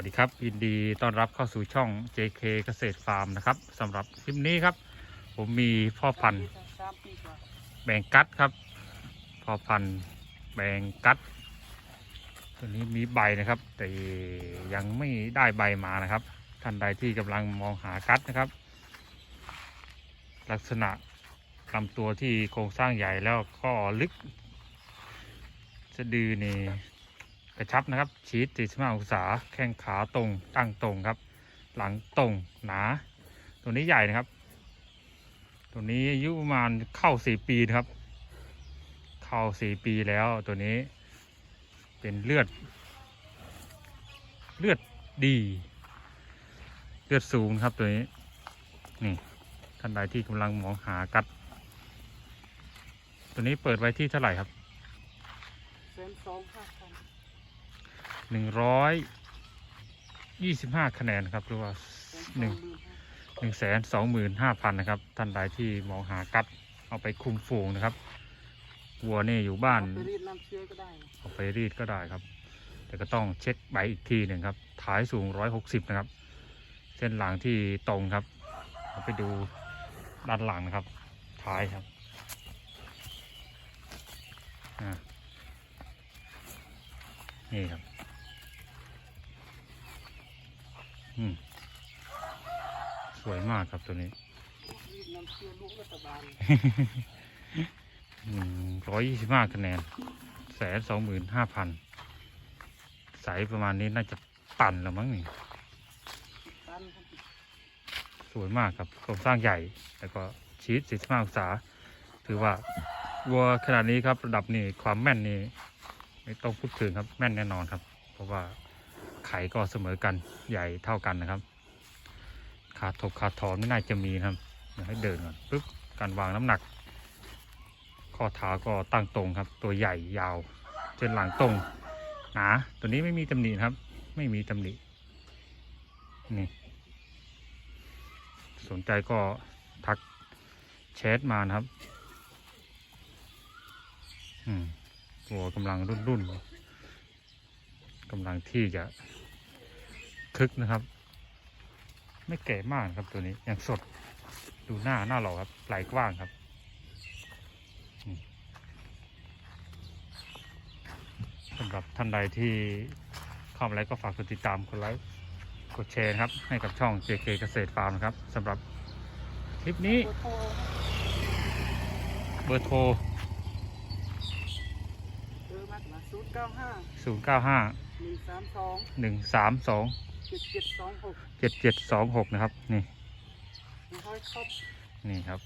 วัสดีครับยินดีต้อนรับเข้าสู่ช่อง JK เกษตรฟาร์มนะครับสำหรับคลิปนี้ครับ ผมมีพ่อพันธุ์สามปีกว่าแบงกัดครับพ่อพันธุ์แบงกัด ตัวนี้มีใบนะครับ แต่ยังไม่ได้ใบมานะครับ ท่านใดที่กำลังมองหากัดนะครับ ลักษณะลำตัวที่โครงสร้างใหญ่แล้วก็ลึกสะดือนี่ กระชับนะครับ ชีส45องศาแข้งขาตรงตั้งตรงครับ หลังตรงหนา ตัวนี้ใหญ่นะครับ ตัวนี้อายุประมาณเข้าสี่ปีนะครับ เข้าสี่ปีแล้วตัวนี้ เป็นเลือด เลือดดี เลือดสูงครับตัวนี้ นี่ท่านใดที่กำลังมองหากัด ตัวนี้เปิดไว้ที่เท่าไหร่ครับเซนสองห้าพัน หนึ่งร้อยยี่สิบห้าคะแนนครับหรือว่าเซนหนึ่งหนึ่งแสนสองหมื่นห้าพันนะครับ ท่านใดที่มองหากัดเอาไปคุมฝูงนะครับวัวนี่อยู่บ้านไปรีดน้ำเชื้อก็ได้เอาไปรีดก็ได้ครับ แต่ก็ต้องเช็คใบอีกทีหนึ่งครับท้ายสูงร้อยหกสิบนะครับ เส้นหลังที่ตรงครับเราไปดูด้านหลังนะครับ ท้ายครับอ่านี่ครับ อืม สวยมากครับตัวนี้รีดน้ำเชื้อลูกรัฐบาลหนึ่งร้อยยี่สิบห้าคะแนนแสนสองหมื่นห้าพันใสประมาณนี้น่าจะตันแล้วมั้งนี่ตันครับสวยมากครับโครงสร้างใหญ่ แล้วก็ชีส45องศา ถือว่าวัวขนาดนี้ครับ ระดับนี้ความแม่นนี่ไม่ต้องพูดถึงครับแม่นแน่นอนครับ เพราะว่า ไข่ก็เสมอกันใหญ่เท่ากันนะครับขาดถกขาดถอนไม่น่าจะมีนะครับเดี๋ยวให้เดินก่อนปุ๊บการวางน้ำหนัก ข้อเท้าก็ตั้งตรงครับ ตัวใหญ่ยาวเส้นหลังตรงหนาตัวนี้ไม่มีตำหนิครับ ไม่มีตำหนินี่สนใจก็ทักแชทมานะครับ อืมวัวกำลังรุ่นรุ่น กำลังที่จะคึกนะครับ ไม่แก่มากครับตัวนี้ยังสดดูหน้าหน้าหล่อครับไหลกว้างครับสำหรับท่านใดที่เข้ามาแล้วก็ฝากกดติดตามกดไลค์กดแชร์ครับ ให้กับช่อง JK เกษตรฟาร์มครับสำหรับคลิปนี้ เบอร์โทร 095 หนึ่งสามสองหนึ่งสามสองเจ็ดเจ็ดสองหกเจ็ดเจ็ดสองหกนะครับ นี่นี่ครับ